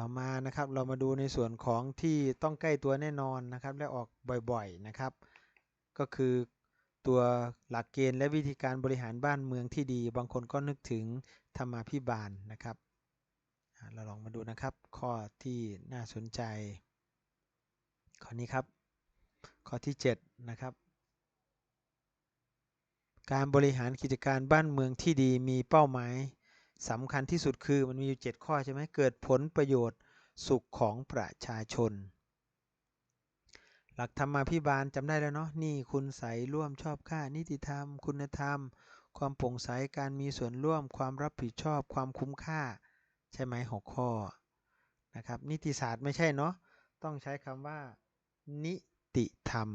ต่อมานะครับเรามาดูในส่วนของที่ต้องใกล้ตัวแน่นอนนะครับ และออกบ่อยๆนะครับ ก็คือตัวหลักเกณฑ์และวิธีการบริหารบ้านเมืองที่ดี บางคนก็นึกถึงธรรมาภิบาลนะครับ เราลองมาดูนะครับ ข้อที่น่าสนใจ ข้อนี้ครับ ข้อที่ 7 นะครับ การบริหารกิจการบ้านเมืองที่ดีมีเป้าหมาย สำคัญที่สุดคือมันมีอยู่ 7 ข้อใช่ไหมเกิดผลประโยชน์สุขของประชาชน หลักธรรมาภิบาลจำได้แล้วเนาะนี่คุณใสร่วมชอบค่า นิติธรรม คุณธรรม ความโปร่งใสการมีส่วนร่วม ความรับผิดชอบ ความคุ้มค่า ใช่ไหมหกข้อนะครับนิติศาสตร์ไม่ใช่เนาะต้องใช้คำว่า นิติธรรม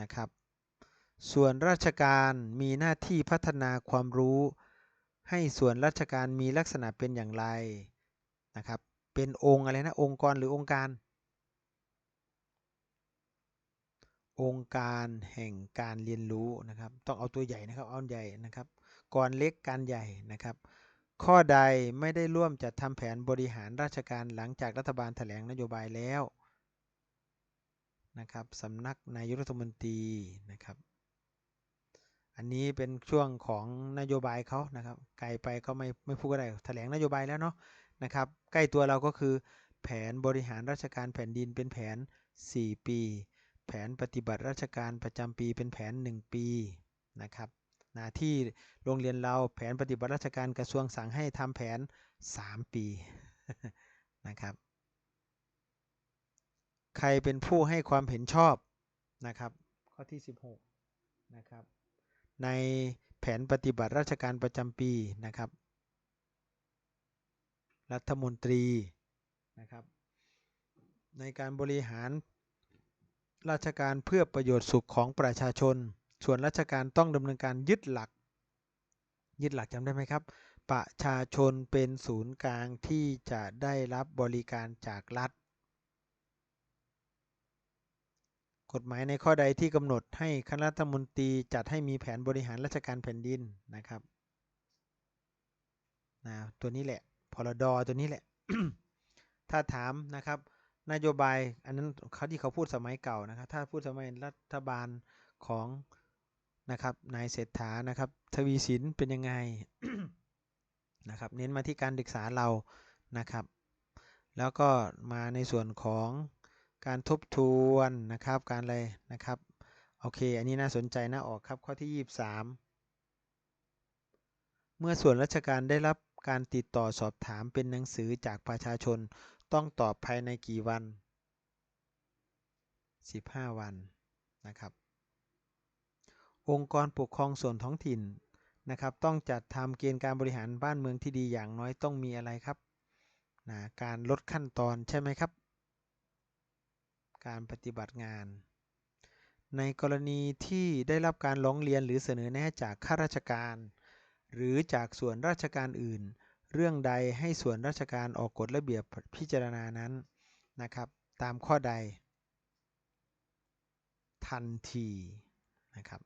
นะครับ ส่วนราชการมีหน้าที่พัฒนาความรู้ ให้ส่วนราชการมีลักษณะเป็นอย่างไรนะครับ เป็นองค์อะไรนะ องค์กรหรือองค์การ องค์การแห่งการเรียนรู้นะครับ ต้องเอาตัวใหญ่นะครับ เอาใหญ่นะครับกรเล็กการใหญ่นะครับ ข้อใดไม่ได้ร่วมจัดทำแผนบริหารราชการหลังจากรัฐบาลแถลงนโยบายแล้วนะครับสำนักนายกรัฐมนตรีนะครับ อันนี้เป็นช่วงของนโยบายเขานะครับ ไกลไปก็ไม่ไม่พูดก็ได้แถลงนโยบายแล้วเนาะนะครับ ใกล้ตัวเราก็คือ แผนบริหารราชการแผ่นดินเป็นแผน 4 ปี แผนปฏิบัติราชการประจำปีเป็นแผน 1 ปีนะครับหน้าที่โรงเรียนเราแผนปฏิบัติราชการกระทรวงสั่งให้ทำแผน 3 ปีนะครับ ใครเป็นผู้ให้ความเห็นชอบนะครับ ข้อที่ 16 นะครับ ในแผนปฏิบัติราชการประจำปีนะครับ รัฐมนตรีนะครับ ในการบริหารราชการเพื่อประโยชน์สุขของประชาชน ส่วนราชการต้องดำเนินการยึดหลัก ยึดหลักจำได้ไหมครับ ประชาชนเป็นศูนย์กลางที่จะได้รับบริการจากรัฐ กฎหมายในข้อใดที่กำหนดให้คณะรัฐมนตรีจัดให้มีแผนบริหารราชการแผ่นดินนะครับนะตัวนี้แหละพรดตัวนี้แหละ ถ้าถามนะครับ นโยบายอันนั้นเขาที่เขาพูดสมัยเก่านะครับ ถ้าพูดสมัยรัฐบาลของนะครับนายเศรษฐานะครับ ทวีสินเป็นยังไงนะครับ เน้นมาที่การศึกษาเรานะครับ แล้วก็มาในส่วนของ การทบทวนนะครับ การอะไรนะครับ โอเค อันนี้น่าสนใจนะออกครับข้อที่ 23 เมื่อส่วนราชการได้รับการติดต่อสอบถามเป็นหนังสือจากประชาชนต้องตอบภายในกี่วัน 15 วันนะครับ องค์กรปกครองส่วนท้องถิ่นนะครับ ต้องจัดทำเกณฑ์การบริหารบ้านเมืองที่ดีอย่างน้อยต้องมีอะไรครับนะการลดขั้นตอนใช่ไหมครับ การปฏิบัติงาน ในกรณีที่ได้รับการร้องเรียนหรือเสนอแนะจากข้าราชการ หรือจากส่วนราชการอื่น เรื่องใดให้ส่วนราชการออกกฎระเบียบพิจารณานั้นนะครับ ตามข้อใด ทันทีนะครับ